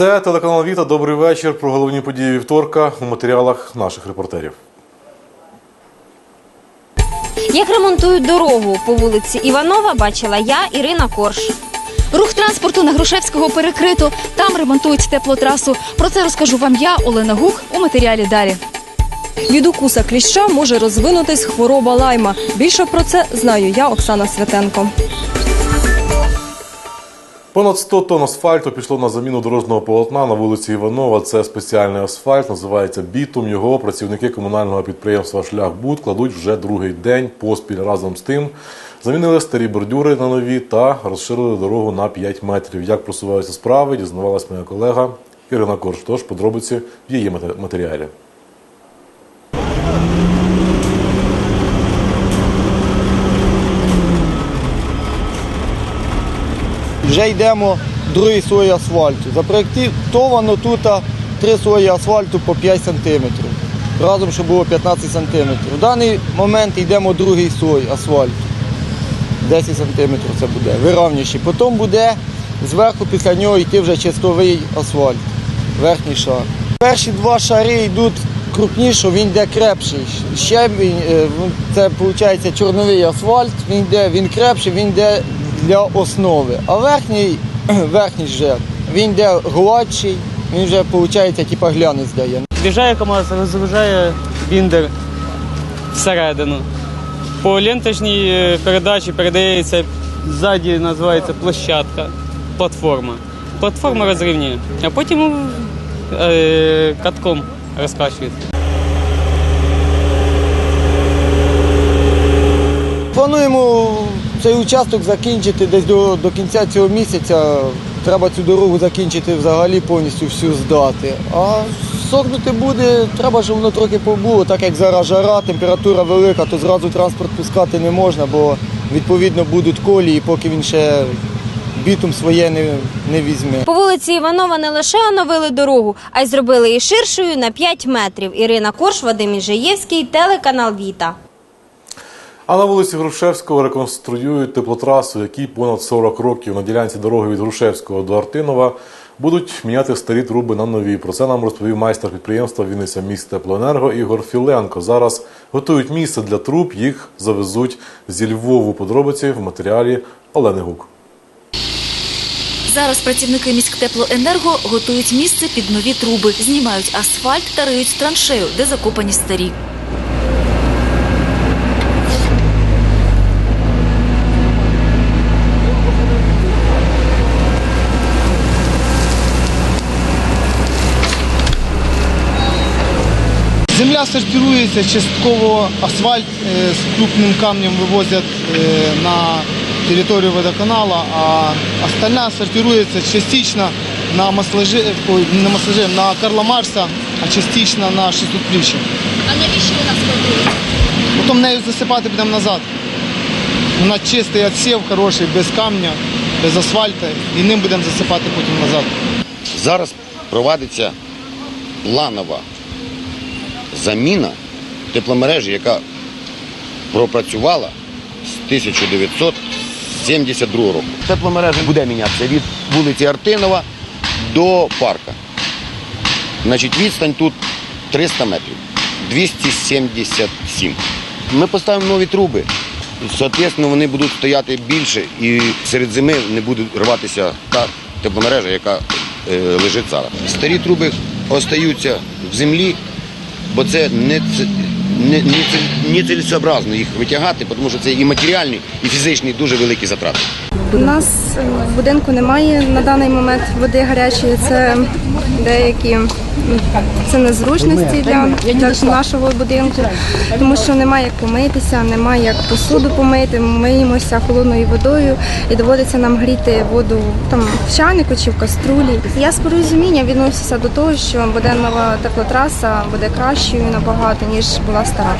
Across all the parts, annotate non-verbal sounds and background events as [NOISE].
Це телеканал Віта. Добрий вечір. Про головні події вівторка у матеріалах наших репортерів. Як ремонтують дорогу по вулиці Іванова, бачила я, Ірина Корш. Рух транспорту на Грушевського перекрито. Там ремонтують теплотрасу. Про це розкажу вам я, Олена Гук, у матеріалі далі. Від укуса кліща може розвинутись хвороба лайма. Більше про це знаю я, Оксана Святенко. Понад 100 тонн асфальту пішло на заміну дорожнього полотна на вулиці Іванова. Це спеціальний асфальт, називається бітум. Його працівники комунального підприємства Шляхбуд кладуть вже другий день поспіль. Разом з тим замінили старі бордюри на нові та розширили дорогу на 5 метрів. Як просуваються справи, дізнавалась моя колега Ірина Корж. Тож подробиці в її матеріалі. Вже йдемо другий слой асфальту. Запроєктовано тут три слої асфальту по 5 см. Разом, щоб було 15 см. В даний момент йдемо другий слой асфальту. 10 см це буде, виравніший. Потім буде зверху після нього йти вже чистовий асфальт, верхній шар. Перші два шари йдуть крупніше, він йде крепший. Ще він, е, це виходить чорновий асфальт, він йде, він крепший, він йде для основи. А верхній, [CLEARS THROAT] верхній вже, він йде гладший, він вже виходить, типу глянець дає. В'їжджає КАМАЗ, розгружає біндер всередину. По ленточній е, передачі передається ззаді називається площадка, платформа. Платформа розрівнює, а потім е, катком розкачується. Плануємо цей участок закінчити десь до, до кінця цього місяця. Треба цю дорогу закінчити взагалі повністю всю здати. А сохнути буде, треба, щоб воно трохи побуло, так як зараз жара, температура велика, то зразу транспорт пускати не можна, бо відповідно будуть колії, поки він ще бітум своє не, не візьме. По вулиці Іванова не лише оновили дорогу, а й зробили її ширшою на 5 метрів. Ірина Корш, Вадим Іжаєвський, телеканал Віта. А на вулиці Грушевського реконструюють теплотрасу, якій понад 40 років на ділянці дороги від Грушевського до Артинова будуть міняти старі труби на нові. Про це нам розповів майстер підприємства Вінниця міст Теплоенерго Ігор Філенко. Зараз готують місце для труб, їх завезуть зі Львову. Подробиці в матеріалі Олени Гук. Зараз працівники міськтеплоенерго готують місце під нові труби, знімають асфальт та риють траншею, де закопані старі. Земля сортирується, частково асфальт е, з крупним камнем вивозять е, на територію водоканалу, а остальна сортирується частично на масложи, ой, на масложи, на Карла Марса, а частично на 600 плющі. А навіщо вона складує? Потім нею засипати будемо назад. Вона чистий відсів, хороший, без камня, без асфальту, і ним будемо засипати потім назад. Зараз проводиться планова заміна тепломережі, яка пропрацювала з 1972 року. Тепломережа буде мінятися від вулиці Артинова до парка. Значить, відстань тут 300 метрів, 277. Ми поставимо нові труби. Соответственно, вони будуть стояти більше і серед зими не буде рватися та тепломережа, яка е, лежить зараз. Старі труби остаються в землі, бо це не, не, не, не цілесообразно їх витягати, тому що це і матеріальні, і фізичні дуже великі затрати. У нас в будинку немає на даний момент води гарячої. Це деякі це незручності для, для нашого будинку, тому що немає як помитися, немає як посуду помити. Ми миємося холодною водою і доводиться нам гріти воду там в чайнику чи в каструлі. Я з порозумінням відносився до того, що буде нова теплотраса, буде кращою набагато ніж була стара.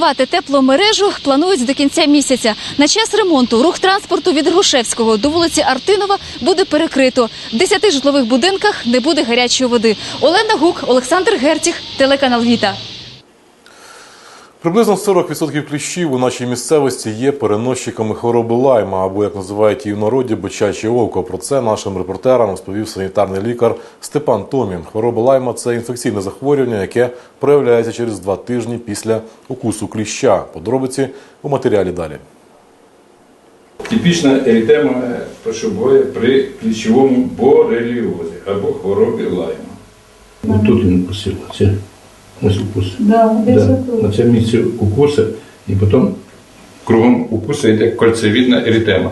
Ремонтувати тепломережу планують до кінця місяця. На час ремонту рух транспорту від Грушевського до вулиці Артинова буде перекрито. В 10 житлових будинках не буде гарячої води. Олена Гук, Олександр Гертіх, телеканал Віта. Приблизно 40% кліщів у нашій місцевості є переносчиками хвороби лайма, або як називають її в народі бичаче око. Про це нашим репортерам розповів санітарний лікар Степан Томін. Хвороба лайма це інфекційне захворювання, яке проявляється через два тижні після укусу кліща. Подробиці у матеріалі далі. Типічна еритема, буває при кліщовому бореліозі або хворобі лайма. Тут він це ось укус. Да, На це місце укуси, і потім кругом укусу йде кольцевідна еритема.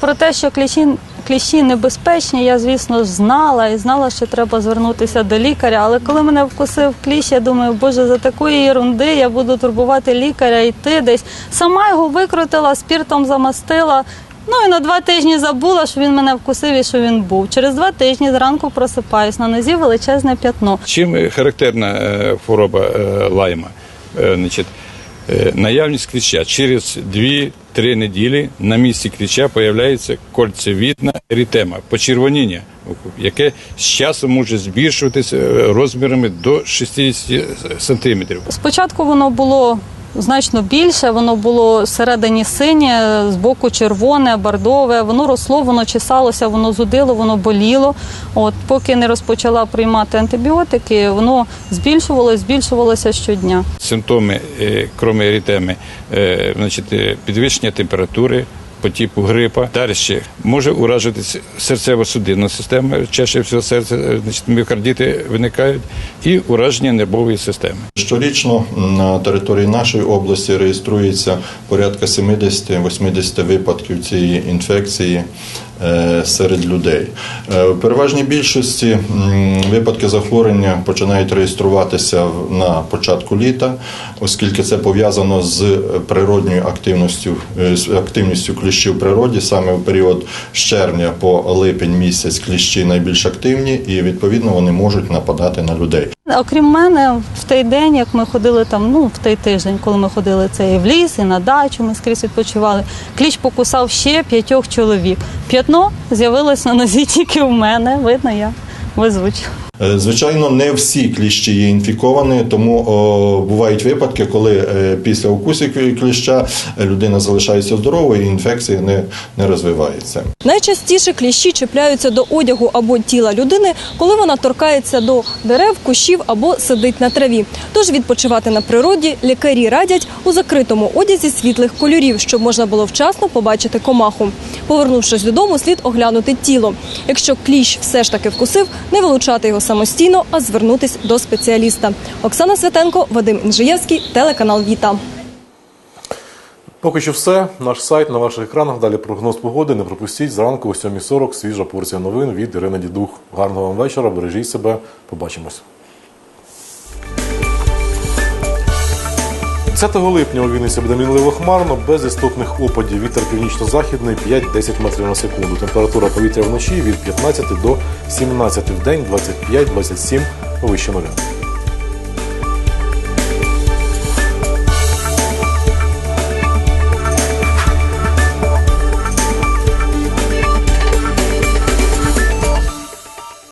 Про те, що кліщі, кліщі небезпечні, я, звісно знала і знала, що треба звернутися до лікаря. Але коли мене вкусив кліщ, я думаю, боже, за такої ерунди я буду турбувати лікаря, йти десь. Сама його викрутила, спіртом замастила. Ну і на два тижні забула, що він мене вкусив і що він був. Через два тижні зранку просипаюсь, на нозі величезне п'ятно. Чим характерна е, хвороба е, лайма? Е, Значить, е, наявність кліща. Через 2-3 неділі на місці кліща появляється кольцевідна еритема, почервоніння, яке з часом може збільшуватися е, розмірами до 60 сантиметрів. Спочатку воно було значно більше, воно було всередині синє, збоку червоне, бордове. Воно росло, воно чесалося, воно зудило, воно боліло. От поки не розпочала приймати антибіотики, воно збільшувалося, збільшувалося щодня. Симптоми, е, крім еритеми, е, значить, е, підвищення температури по типу грипа. Далі може уражитися серцево-судинна система, чаще всього серце, е, міокардіти виникають, і ураження нервової системи. Щорічно на території нашої області реєструється порядка 70-80 випадків цієї інфекції серед людей. Е, В переважній більшості випадки захворювання починають реєструватися на початку літа, оскільки це пов'язано з природньою активністю, е, з активністю кліщів в природі. Саме в період з червня по липень місяць кліщі найбільш активні і відповідно вони можуть нападати на людей. Окрім мене, в той день, як ми ходили там, ну в той тиждень, коли ми ходили це і в ліс, і на дачу, ми скрізь відпочивали. Кліч покусав ще п'ятьох чоловік. П'ятно з'явилось на нозі тільки в мене. Видно, я везуча. Е, Звичайно, не всі кліщі є інфіковані, тому о, бувають випадки, коли е, після укусів кліща е, людина залишається здоровою і інфекція не, не розвивається. Найчастіше кліщі чіпляються до одягу або тіла людини, коли вона торкається до дерев, кущів або сидить на траві. Тож відпочивати на природі лікарі радять у закритому одязі світлих кольорів, щоб можна було вчасно побачити комаху. Повернувшись додому, слід оглянути тіло. Якщо кліщ все ж таки вкусив, не вилучати його самостійно, а звернутись до спеціаліста. Оксана Святенко, Вадим Інжиєвський, телеканал Віта. Поки що все. Наш сайт на ваших екранах. Далі прогноз погоди. Не пропустіть зранку о 7.40 свіжа порція новин від Ірини Дідух. Гарного вам вечора. Бережіть себе. Побачимось. 10 липня у Вінниці буде мінливо хмарно, без істотних опадів. Вітер північно-західний 5-10 метрів на секунду. Температура повітря вночі від 15 до 17 в день, 25-27 вище нуля.